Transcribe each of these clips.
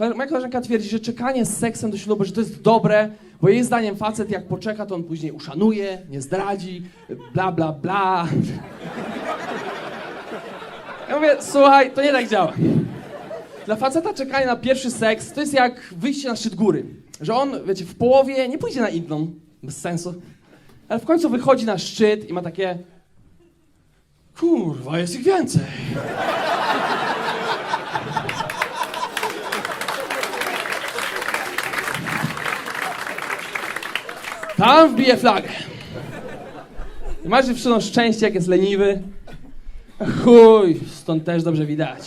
Moja koleżanka twierdzi, że czekanie z seksem do ślubu, że to jest dobre, bo jej zdaniem facet jak poczeka, to on później uszanuje, nie zdradzi, bla bla bla. Ja mówię, słuchaj, to nie tak działa. Dla faceta czekanie na pierwszy seks to jest jak wyjście na szczyt góry. Że on, wiecie, w połowie nie pójdzie na inną, bez sensu, ale w końcu wychodzi na szczyt i ma takie kurwa, jest ich więcej. Tam wbije flagę. I masz dziewczyną szczęście, jak jest leniwy. Chuj, stąd też dobrze widać.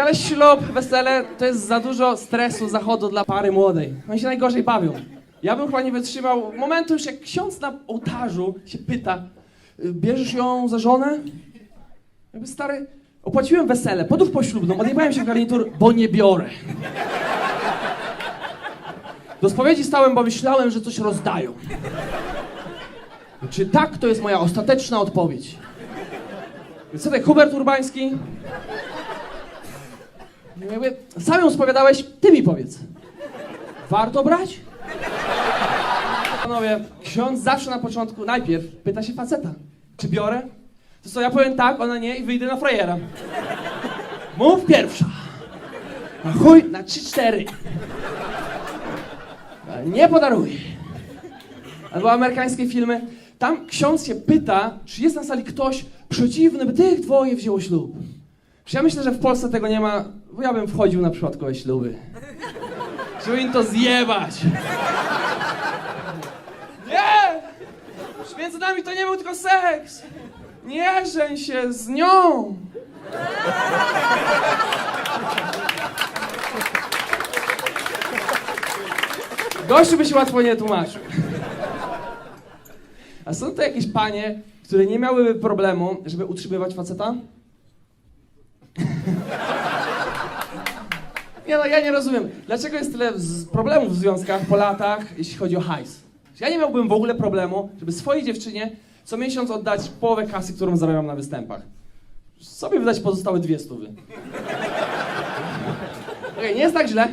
Ale ślub, wesele to jest za dużo stresu, zachodu dla pary młodej. Oni się najgorzej bawią. Ja bym chyba nie wytrzymał momentu już jak ksiądz na ołtarzu się pyta, y, bierzesz ją za żonę? Jakby stary, opłaciłem wesele, podróż poślubną, odjebałem się w garnitur, bo nie biorę. Do spowiedzi stałem, bo myślałem, że coś rozdają. Czy tak, to jest moja ostateczna odpowiedź. Więc tak, Hubert Urbański? Ja mówię, sam ją spowiadałeś, ty mi powiedz. Warto brać? Panowie, ksiądz zawsze na początku, najpierw pyta się faceta, czy biorę? To co, ja powiem tak, ona nie i wyjdę na frajera. Mów pierwsza. A chuj, na 3-4. Nie podaruj. Albo amerykańskie filmy. Tam ksiądz się pyta, czy jest na sali ktoś przeciwny, by tych dwoje wzięło ślub. Ja myślę, że w Polsce tego nie ma, bo ja bym wchodził na przypadkowe śluby. Żeby im to zjebać. Nie! Między nami to nie był tylko seks. Nie żeń się z nią. Gościu by się łatwo nie tłumaczył. A są to jakieś panie, które nie miałyby problemu, żeby utrzymywać faceta? Nie no, ja nie rozumiem. Dlaczego jest tyle problemów w związkach po latach, jeśli chodzi o hajs? Ja nie miałbym w ogóle problemu, żeby swojej dziewczynie co miesiąc oddać połowę kasy, którą zarabiam na występach. Sobie wydać pozostałe dwie stówy. Okej, nie jest tak źle.